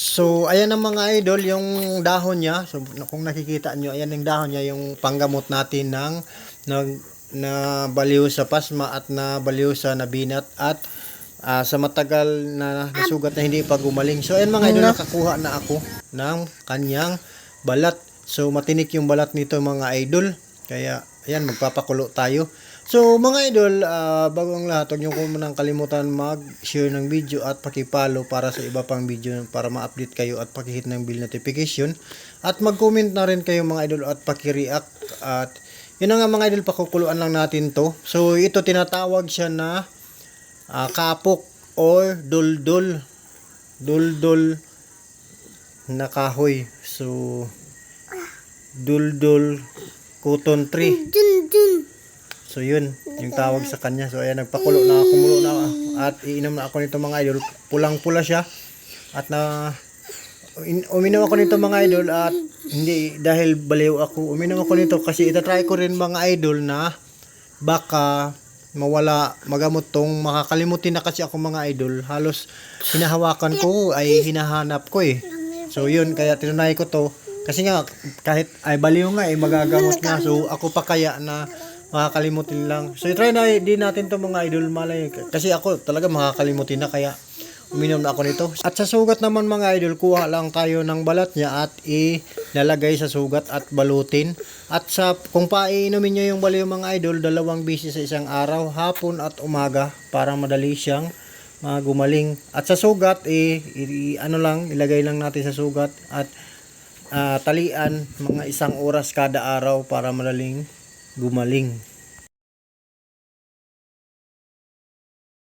So, ayan ang mga idol, yung dahon niya. So, kung nakikita nyo, ayan yung dahon niya, yung panggamot natin ng nag na baliw sa pasma at na baliw sa nabinat at ah, sa matagal na nasugat na hindi pa gumaling. So, ayan mga idol, nakakuha na ako ng kanyang balat. So, matinik yung balat nito mga idol. Kaya, ayan, magpapakulo tayo. So, mga idol, ah, bago ang lahat, huwag niyo ko munang kalimutan mag-share ng video at pakipalo para sa iba pang video para ma-update kayo at pakihit ng bill notification. At mag-comment na rin kayo mga idol at pakireact at yun nga mga idol, pakukuluan lang natin to. So, ito tinatawag siya na ah, kapok or duldul. Duldul na kahoy. So, duldul cotton tree. Dun, dun. So yun, yung tawag sa kanya. So ayan, nagpakulo na, kumulo na ako. At iinom na ako nito mga idol. Pulang-pula siya. At na in, uminom ako nito mga idol at hindi dahil baliw ako. Uminom ako nito kasi itatry ko rin mga idol na baka mawala magamot tong makakalimutin na kasi ako mga idol. Halos hinahawakan ko ay hinahanap ko eh. So yun, kaya tinunay ko to. Kasi nga, kahit ay baliw nga eh, magagamot nga. So ako pa kaya na makakalimutin lang. So try na din natin to mga idol malay. Kasi ako talaga makakalimutin na kaya uminom na ako nito. At sa sugat naman mga idol, kuha lang tayo ng balat niya at ilalagay sa sugat at balutin. At sa kung paiinumin niyo yung baliw mga idol, dalawang beses sa isang araw, hapon at umaga para madali siyang magumaling. At sa sugat, eh, i- ano lang, ilagay lang natin sa sugat at ah, talian mga isang oras kada araw para madaling gumaling.